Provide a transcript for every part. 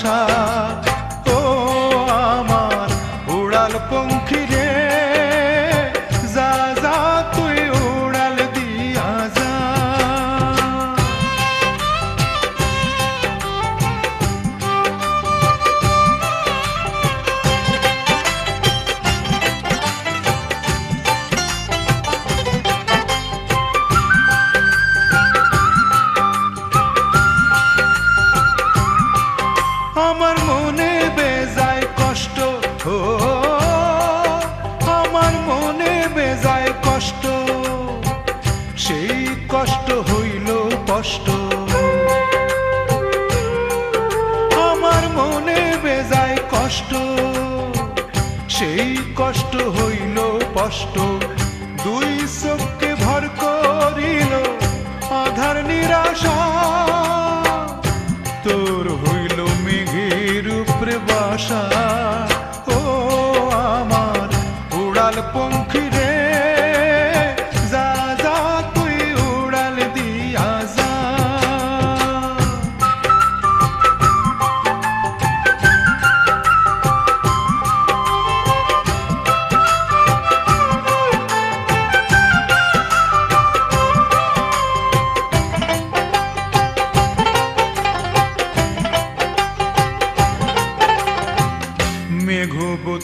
আশা। ও আমার উড়াল পঙ্খিরে কষ্ট হইল কষ্ট। আমার মনে বেজায় কষ্ট। সেই কষ্ট হইল কষ্ট। দুই চোখকে ভর করিল আধার নিরাশা। তোর হইল মেঘের উপরে বাসা। ও আমার উড়াল পঙ্খী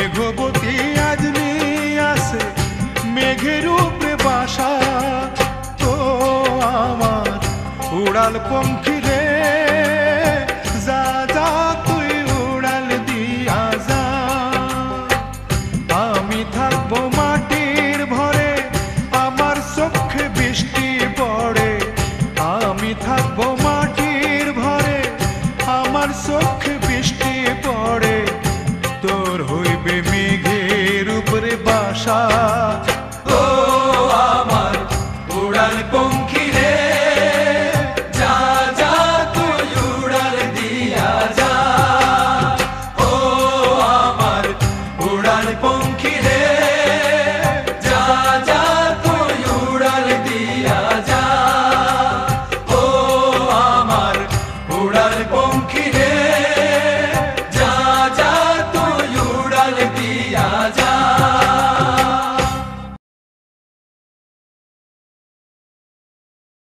মেঘবতী আজ আছে মেঘের উপরে বাসা। তো আমার উড়াল পঙ্খী আশা ও আমার উড়ান পঙ্খী রে যা যা তুই উড়ান দিয়া যা। ও আমার উড়ান পঙ্খী রে যা যা তুই উড়ান দিয়া যা। ও আমার উড়ান পঙ্খী রে যা যা তুই উড়ান দিয়া যা।